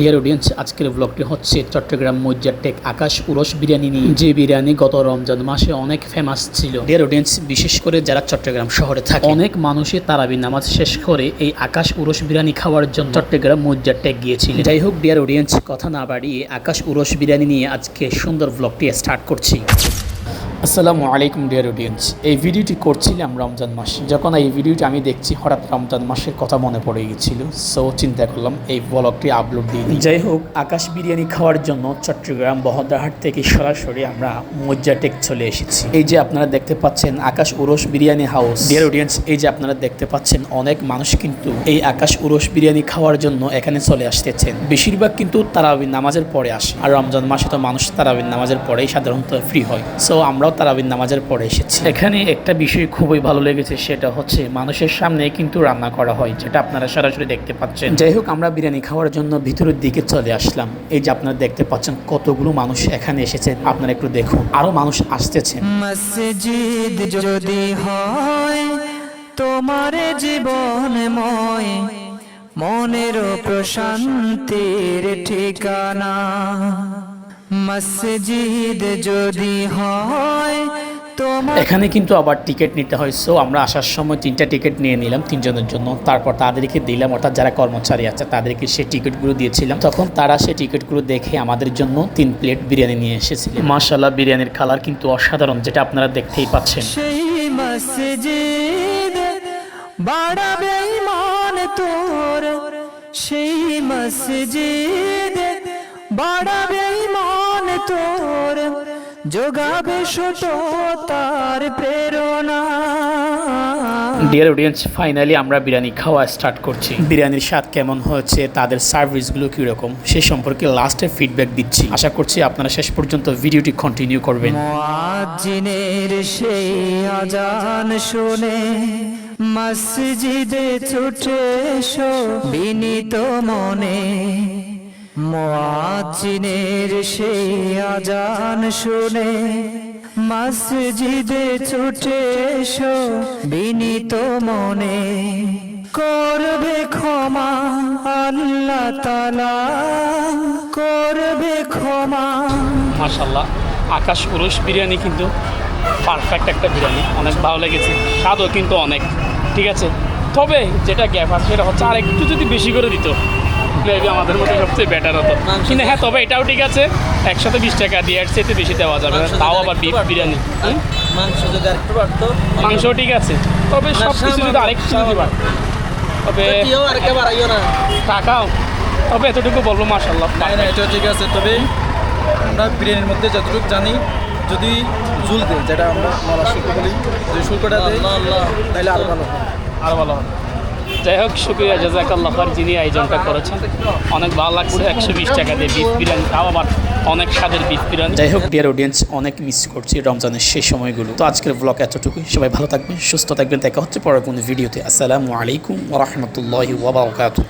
Dear audience আজকের ব্লগটি হচ্ছে চট্টগ্রাম মজ্জার টেক আকাশ উরস বিরিয়ানি নিয়ে। যে বিরিয়ানি গত রমজান মাসে অনেক ফেমাস ছিল। ডিয়ার অডিয়েন্স বিশেষ করে যারা চট্টগ্রাম শহরে থাকে, অনেক মানুষই তারাবি নামাজ শেষ করে এই আকাশ উরস বিরিয়ানি খাওয়ার জন্য চট্টগ্রাম মজ্জার টেক গিয়েছিল যাই হোক ডিয়ার অডিয়েন্স কথা না বাড়িয়ে আকাশ উরস বিরিয়ানি নিয়ে আজকে সুন্দর ব্লগটি স্টার্ট করছি। আসসালামু আলাইকুম ডিয়ার অডিয়েন্স এই ভিডিওটি করছিলাম রমজান মাস। যখন এই ভিডিওটি আমি দেখছি হঠাৎ রমজান মাসের কথা মনে পড়ে গেছিল সো চিন্তা করলাম এই ব্লগটি আপলোড দিয়ে দিই। যাই হোক আকাশ বিরিয়ানি খাওয়ার জন্য চট্টগ্রাম বহদ্দারহাট থেকে সরাসরি আমরা মজ্জাটেক চলে এসেছি। এই যে আপনারা দেখতে পাচ্ছেন Akash Urs biryani house. Dear audience এই যে আপনারা দেখতে পাচ্ছেন অনেক মানুষ কিন্তু এই আকাশ উরস বিরিয়ানি খাওয়ার জন্য এখানে চলে আসতেছেন। বেশিরভাগ কিন্তু তারাবিন নামাজের পরে আসে। আর রমজান মাসে তো মানুষ তারাবিন নামাজের পরেই সাধারণত ফ্রি হয়। সো আমরাও তারাবিন নামাজের পরে এসেছি। এখানে একটা বিষয় খুবই ভালো লেগেছে সেটা হচ্ছে মানুষের সামনে কিন্তু রান্না করা হয় যেটা আপনারা সরাসরি দেখতে পাচ্ছেন। যাই হোক আমরা বিরিয়ানি খাওয়ার জন্য ভিতরের দিকে চলে আসলাম। এই যে আপনারা দেখতে পাচ্ছেন কতগুলো মানুষ এখানে এসেছে আপনারা একটু দেখুন। আরও মানুষ আসতেছেন মসজিদ যদি হয় তোমার জীবনময় মনের প্রশান্তির ঠিকানা। মসজিদ যদি হয় তোমার এখানে কিন্তু আবার টিকিট নিতে হয়। সো আমরা আসার সময় তিনটা টিকিট নিয়ে নিলাম তিনজনের জন্য। তারপর তাদেরকে দিলাম অর্থাৎ যারা কর্মচারী আছে তাদেরকে সেই টিকিটগুলো দিয়েছিলাম। তখন তারা সেই টিকিটগুলো দেখে আমাদের জন্য তিন প্লেট বিরিয়ানি নিয়ে এসেছিলেন। মাশাল্লাহ বিরিয়ানির কালার কিন্তু অসাধারণ যেটা আপনারা দেখতেই পাচ্ছেন। সেই মসজিদ বাড়াবে তোর যোগাবে শত তার প্রেরণা। ডিয়ার অডিয়েন্স ফাইনালি আমরা বিরিয়ানি খাওয়া স্টার্ট করছি। বিরিয়ানির স্বাদ কেমন হয়েছে তাদের সার্ভিসগুলো কীরকম সে সম্পর্কে লাস্টে ফিডব্যাক দিচ্ছি। আশা করছি আপনারা শেষ পর্যন্ত ভিডিওটি কন্টিনিউ করবেন। মুয়াজ্জিনের সেই আজান শুনে মসজিদে ছুটে এসো। বিনীত মনে মুয়াজ্জিনের সেই আজান শুনে মসজিদে ছুটে এসো বিনীত মনে। করবে ক্ষমা আল্লাহ তালা করবে ক্ষমা। মাশাল্লাহ আকাশ পুরুষ বিরিয়ানি কিন্তু পারফেক্ট একটা বিরিয়ানি, অনেক ভালো লেগেছে, স্বাদও কিন্তু অনেক, ঠিক আছে? তবে যেটা গ্যাপ আছে সেটা হচ্ছে আর একটু যদি বেশি করে দিত আমাদের মধ্যে সবচেয়ে বেটার হতো। কিন্তু হ্যাঁ তবে এটাও ঠিক আছে একসাথে বিশ টাকা দিয়ে এর চাইতে বেশি দেওয়া যাবে না তাও আবার বিফ বিরিয়ানি? মাংস যদি আরেকটু বাড়তো মাংস ঠিক আছে তবে সব কিছু যদি আরেকটু যদি বাড়ে। তবে টাকাও তবে এতটুকু বলব মাসাল্লাহ না না এটাও ঠিক আছে তবে আমরা বিরিয়ানির মধ্যে যতটুকু জানি যদি ঝুল দেয় যেটা আমরা মালা শুল্ক বলি যদি শুল্কটা দেয় তাহলে আরও ভালো হয়। আরও ভালো হবে। যাই হোক, শুক্রিয়া জাজাকাল্লাহ যিনি আয়োজনটা করেছেন। অনেক ভালো লাগছে, একশো বিশ টাকা দিয়ে বিফ বিরিয়ানি তাও আবার অনেক স্বাদের বিফ বিরিয়ানি যাই হোক ডিয়ার অডিয়েন্স অনেক মিস করছি রমজানের সেই সময়গুলো। তো আজকের ব্লগ এতটুকুই। সবাই ভালো থাকবেন, সুস্থ থাকবেন। দেখা হচ্ছে পরের কোনো ভিডিওতে আসসালামু আলাইকুম রহমতুল্লাহ ওবরাকাতু